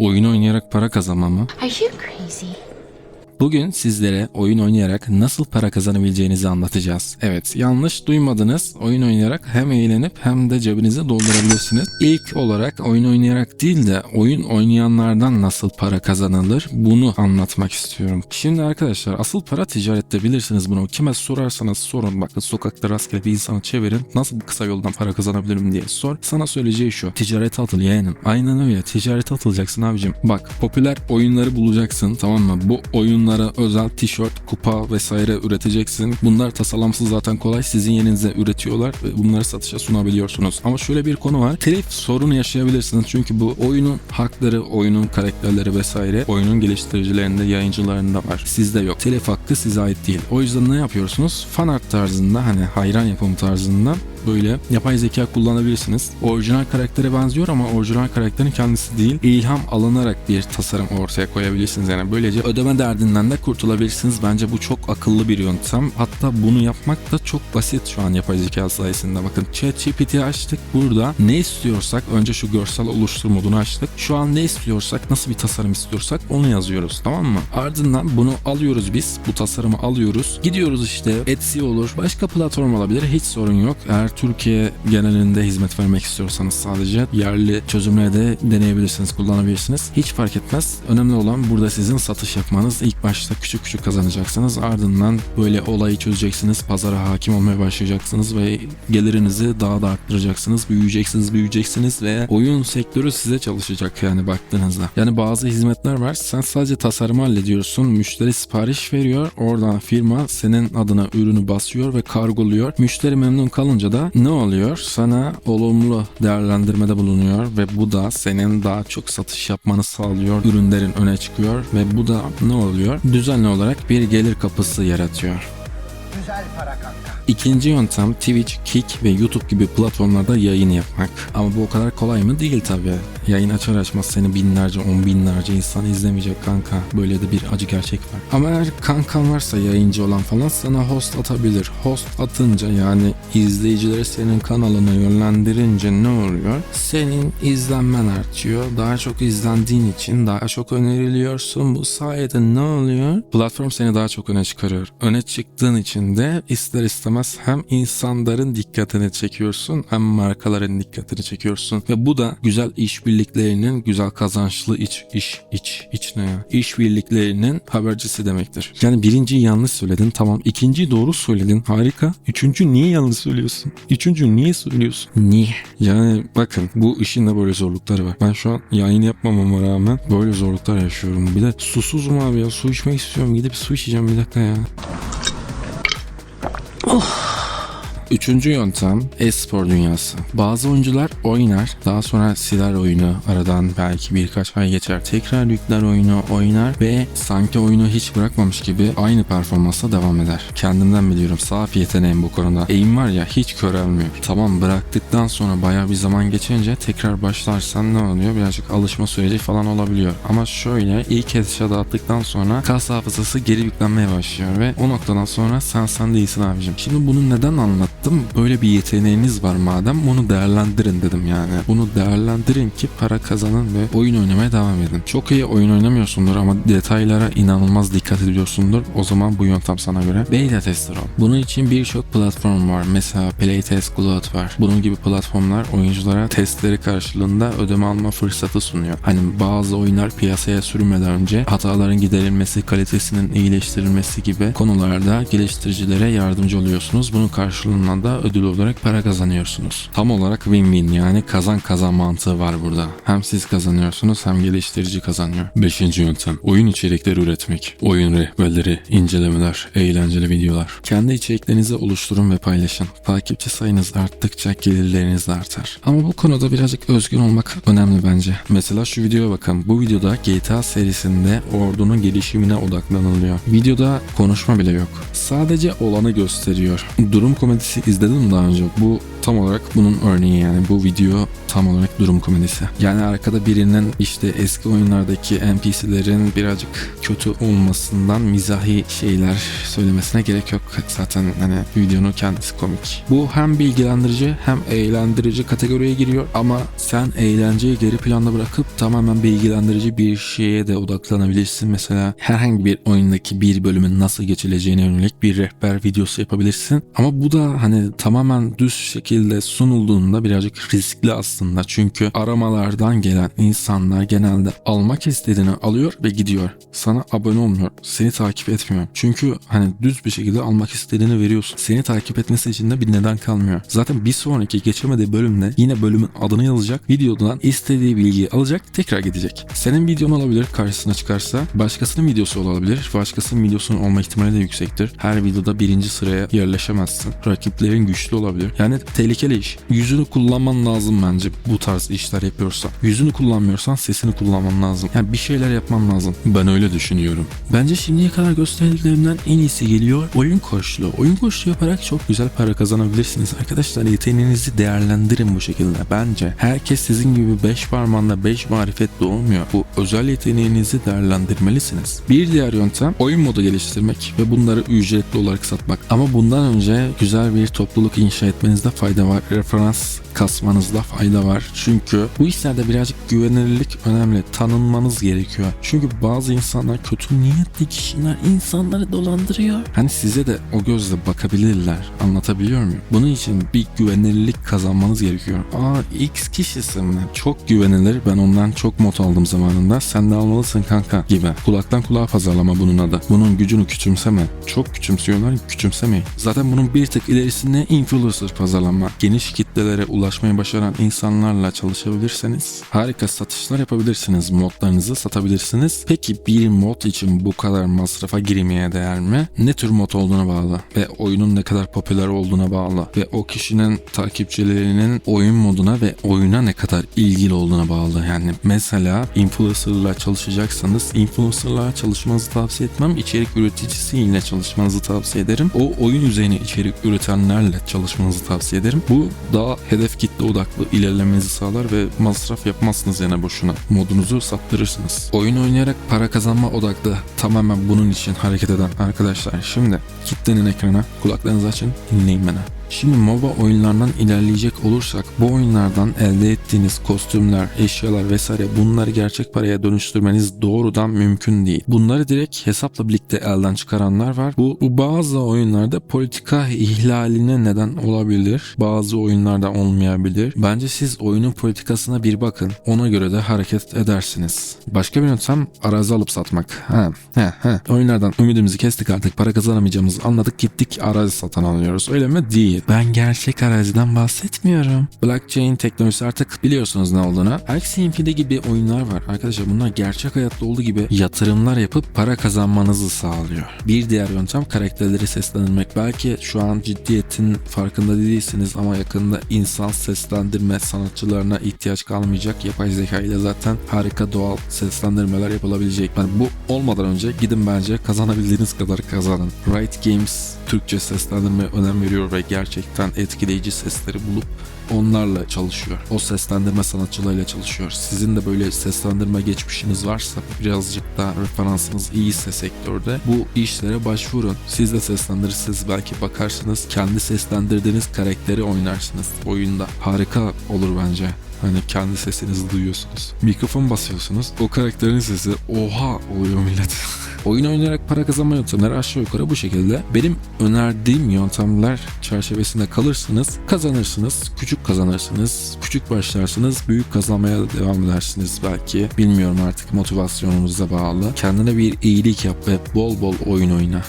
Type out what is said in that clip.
Oyun oynayarak para kazanma mı? Are you crazy? Bugün sizlere oyun oynayarak nasıl para kazanabileceğinizi anlatacağız. Evet yanlış duymadınız. Oyun oynayarak hem eğlenip hem de cebinizi doldurabilirsiniz. İlk olarak oyun oynayarak değil de oyun oynayanlardan nasıl para kazanılır bunu anlatmak istiyorum. Şimdi arkadaşlar asıl para ticarette bilirsiniz bunu. Kime sorarsanız sorun. Bakın sokakta rastgele bir insanı çevirin. Nasıl kısa yoldan para kazanabilirim diye sor. Sana söyleyeceği şu. Ticarete atıl yeğenim. Aynen öyle. Ticarete atılacaksın abicim. Bak popüler oyunları bulacaksın tamam mı? Bu oyunlara özel tişört, kupa vesaire üreteceksin. Bunlar tasarlamsız zaten kolay. Sizin yerinize üretiyorlar ve bunları satışa sunabiliyorsunuz. Ama şöyle bir konu var. Telif sorunu yaşayabilirsiniz. Çünkü bu oyunun hakları, oyunun karakterleri vesaire oyunun geliştiricilerinde, yayıncılarında var. Sizde yok. Telif hakkı size ait değil. O yüzden ne yapıyorsunuz? Fan art tarzında hani hayran yapım tarzında böyle yapay zeka kullanabilirsiniz. Orijinal karaktere benziyor ama orijinal karakterin kendisi değil. İlham alınarak bir tasarım ortaya koyabilirsiniz. Yani böylece ödeme derdinden de kurtulabilirsiniz. Bence bu çok akıllı bir yöntem. Hatta bunu yapmak da çok basit şu an yapay zeka sayesinde. Bakın ChatGPT açtık. Burada ne istiyorsak önce şu görsel oluştur modunu açtık. Şu an ne istiyorsak, nasıl bir tasarım istiyorsak onu yazıyoruz. Tamam mı? Ardından bunu alıyoruz biz. Bu tasarımı alıyoruz. Gidiyoruz işte Etsy olur. Başka platform olabilir. Hiç sorun yok. Eğer Türkiye genelinde hizmet vermek istiyorsanız sadece yerli çözümleri de deneyebilirsiniz, kullanabilirsiniz. Hiç fark etmez. Önemli olan burada sizin satış yapmanız. İlk başta küçük küçük kazanacaksınız. Ardından böyle olayı çözeceksiniz. Pazara hakim olmaya başlayacaksınız ve gelirinizi daha da arttıracaksınız. Büyüyeceksiniz, büyüyeceksiniz ve oyun sektörü size çalışacak yani baktığınızda. Yani bazı hizmetler var. Sen sadece tasarımı hallediyorsun. Müşteri sipariş veriyor. Oradan firma senin adına ürünü basıyor ve kargoluyor. Müşteri memnun kalınca da ne oluyor? Sana olumlu değerlendirmede bulunuyor ve bu da senin daha çok satış yapmanı sağlıyor. Ürünlerin öne çıkıyor ve bu da ne oluyor? Düzenli olarak bir gelir kapısı yaratıyor. Güzel para kanka. İkinci yöntem Twitch, Kick ve YouTube gibi platformlarda yayın yapmak. Ama bu o kadar kolay mı? Değil tabi. Yayın açar açmaz seni binlerce, on binlerce insan izlemeyecek kanka. Böyle de bir acı gerçek var. Ama eğer kankan varsa yayıncı olan falan sana host atabilir. Host atınca yani izleyicileri senin kanalına yönlendirince ne oluyor? Senin izlenmen artıyor. Daha çok izlendiğin için daha çok öneriliyorsun. Bu sayede ne oluyor? Platform seni daha çok öne çıkarıyor. Öne çıktığın için de ister istemez hem insanların dikkatini çekiyorsun hem markaların dikkatini çekiyorsun. Ve bu da güzel işbirliklerinin güzel kazançlı iç iş iç iç ne ya? İşbirliklerinin habercisi demektir. Yani birinciyi yanlış söyledin tamam. İkinciyi doğru söyledin harika. Üçüncü niye yanlış söylüyorsun? Üçüncü niye söylüyorsun? Niye? Yani bakın bu işin de böyle zorlukları var. Ben şu an yayın yapmamama rağmen böyle zorluklar yaşıyorum. Bir de susuzum abi ya. Su içmek istiyorum. Gidip su içeceğim bir dakika ya. Oh. Üçüncü yöntem e-spor dünyası. Bazı oyuncular oynar, daha sonra siler oyunu, aradan belki birkaç ay geçer, tekrar yükler oyunu, oynar ve sanki oyunu hiç bırakmamış gibi aynı performansla devam eder. Kendimden biliyorum, saf yeteneğim bu konuda. Eğim var ya hiç körelmiyor. Tamam bıraktıktan sonra bayağı bir zaman geçince tekrar başlarsan ne oluyor? Birazcık alışma süreci falan olabiliyor. Ama şöyle ilk headshot attıktan sonra kas hafızası geri yüklenmeye başlıyor ve o noktadan sonra sen sen değilsin abicim. Şimdi bunu neden anlattım? Böyle bir yeteneğiniz var madem bunu değerlendirin dedim yani. Bunu değerlendirin ki para kazanın ve oyun oynamaya devam edin. Çok iyi oyun oynamıyorsundur ama detaylara inanılmaz dikkat ediyorsundur. O zaman bu yöntem sana göre beta tester ol. Bunun için birçok platform var. Mesela Playtest Cloud var. Bunun gibi platformlar oyunculara testleri karşılığında ödeme alma fırsatı sunuyor. Hani bazı oyunlar piyasaya sürmeden önce hataların giderilmesi, kalitesinin iyileştirilmesi gibi konularda geliştiricilere yardımcı oluyorsunuz. Bunun karşılığında da ödül olarak para kazanıyorsunuz. Tam olarak win-win yani kazan kazan mantığı var burada. Hem siz kazanıyorsunuz hem geliştirici kazanıyor. Beşinci yöntem. Oyun içerikleri üretmek. Oyun rehberleri, incelemeler, eğlenceli videolar. Kendi içeriklerinizi oluşturun ve paylaşın. Takipçi sayınız arttıkça gelirleriniz de artar. Ama bu konuda birazcık özgün olmak önemli bence. Mesela şu videoya bakın. Bu videoda GTA serisinde ordunun gelişimine odaklanılıyor. Videoda konuşma bile yok. Sadece olanı gösteriyor. Durum komedisi izledim daha önce. Bu tam olarak bunun örneği yani. Bu video tam olarak durum komedisi. Yani arkada birinin işte eski oyunlardaki NPC'lerin birazcık kötü olmasından mizahi şeyler söylemesine gerek yok. Zaten hani videonun kendisi komik. Bu hem bilgilendirici hem eğlendirici kategoriye giriyor ama sen eğlenceyi geri planda bırakıp tamamen bilgilendirici bir şeye de odaklanabilirsin. Mesela herhangi bir oyundaki bir bölümün nasıl geçileceğine yönelik bir rehber videosu yapabilirsin. Ama bu da hani tamamen düz şekilde sunulduğunda birazcık riskli aslında. Çünkü aramalardan gelen insanlar genelde almak istediğini alıyor ve gidiyor. Sana abone olmuyor. Seni takip etmiyor. Çünkü hani düz bir şekilde almak istediğini veriyorsun. Seni takip etmesi için de bir neden kalmıyor. Zaten bir sonraki geçemediği bölümde yine bölümün adını yazacak. Videodan istediği bilgiyi alacak. Tekrar gidecek. Senin videon olabilir karşısına çıkarsa. Başkasının videosu olabilir. Başkasının videosunun olma ihtimali de yüksektir. Her videoda birinci sıraya yerleşemezsin. Rakiplerin güçlü olabilir. Yani tehlikeli iş. Yüzünü kullanman lazım bence bu tarz işler yapıyorsan. Yüzünü kullanmıyorsan sesini kullanman lazım. Yani bir şeyler yapman lazım. Ben öyle düşünüyorum. Bence şimdiye kadar gösterdiklerimden en iyisi geliyor. Oyun koşulu. Oyun koşulu yaparak çok güzel para kazanabilirsiniz. Arkadaşlar yeteneğinizi değerlendirin bu şekilde. Bence herkes sizin gibi 5 parmağında 5 marifet doğmuyor. Bu özel yeteneğinizi değerlendirmelisiniz. Bir diğer yöntem oyun modu geliştirmek ve bunları ücretli olarak satmak. Ama bundan önce güzel bir topluluk inşa etmenizde fayda var. Referans kasmanızda fayda var. Çünkü bu işlerde birazcık güvenilirlik önemli. Tanınmanız gerekiyor. Çünkü bazı insanlar kötü niyetli kişiler insanları dolandırıyor. Hani size de o gözle bakabilirler. Anlatabiliyor muyum? Bunun için bir güvenilirlik kazanmanız gerekiyor. Aa X kişisi mi? Çok güvenilir. Ben ondan çok not aldım zamanında. Sen de almalısın kanka gibi. Kulaktan kulağa pazarlama bunun adı. Bunun gücünü küçümseme. Çok küçümsüyorlar. Küçümsemeyin. Zaten bunun bir tık ilerisinde influencer pazarlama. Geniş kitlelere ulaşmayı başaran insanlarla çalışabilirseniz harika satışlar yapabilirsiniz. Modlarınızı satabilirsiniz. Peki bir mod için bu kadar masrafa girmeye değer mi? Ne tür mod olduğuna bağlı ve oyunun ne kadar popüler olduğuna bağlı ve o kişinin takipçilerinin oyun moduna ve oyuna ne kadar ilgili olduğuna bağlı. Yani mesela influencer'la çalışacaksanız influencer'la çalışmanızı tavsiye etmem. İçerik üreticisiyle çalışmanızı tavsiye ederim. O oyun üzerine içerik üretenlerle çalışmanızı tavsiye ederim. Bu daha hedef kitle odaklı ilerlemenizi sağlar ve masraf yapmazsınız yani boşuna. Modunuzu sattırırsınız. Oyun oynayarak para kazanma odaklı tamamen bunun için hareket eden arkadaşlar. Şimdi kitlenin ekrana kulaklarınızı açın dinleyin beni. Şimdi MOBA oyunlardan ilerleyecek olursak bu oyunlardan elde ettiğiniz kostümler, eşyalar vesaire bunları gerçek paraya dönüştürmeniz doğrudan mümkün değil. Bunları direkt hesapla birlikte elden çıkaranlar var. Bu, bu bazı oyunlarda politika ihlaline neden olabilir. Bazı oyunlarda olmayabilir. Bence siz oyunun politikasına bir bakın. Ona göre de hareket edersiniz. Başka bir yöntem arazi alıp satmak. Ha, he, he. Oyunlardan ümidimizi kestik artık para kazanamayacağımızı anladık gittik arazi satın alıyoruz. Öyle mi? Değil. Ben gerçek araziden bahsetmiyorum. Blockchain teknolojisi artık biliyorsunuz ne olduğunu. Axie Infinity gibi oyunlar var. Arkadaşlar bunlar gerçek hayatta olduğu gibi yatırımlar yapıp para kazanmanızı sağlıyor. Bir diğer yöntem karakterleri seslendirmek. Belki şu an ciddiyetin farkında değilsiniz ama yakında insan seslendirme sanatçılarına ihtiyaç kalmayacak. Yapay zeka ile zaten harika doğal seslendirmeler yapılabilecek. Yani bu olmadan önce gidin bence kazanabildiğiniz kadar kazanın. Riot Games Türkçe seslendirme önem veriyor ve gerçekten etkileyici sesleri bulup onlarla çalışıyor. O seslendirme sanatçılarıyla çalışıyor. Sizin de böyle seslendirme geçmişiniz varsa birazcık da referansınız iyiyse sektörde bu işlere başvurun. Siz de seslendirirsiniz belki bakarsınız kendi seslendirdiğiniz karakteri oynarsınız oyunda. Harika olur bence. Hani kendi sesinizi duyuyorsunuz. Mikrofon basıyorsunuz. O karakterin sesi oha oluyor millet. Oyun oynayarak para kazanma yöntemleri aşağı yukarı bu şekilde. Benim önerdiğim yöntemler çerçevesinde kalırsınız, kazanırsınız, küçük kazanırsınız, küçük başlarsınız, büyük kazanmaya devam edersiniz belki. Bilmiyorum artık motivasyonunuza bağlı. Kendine bir iyilik yap ve bol bol oyun oyna.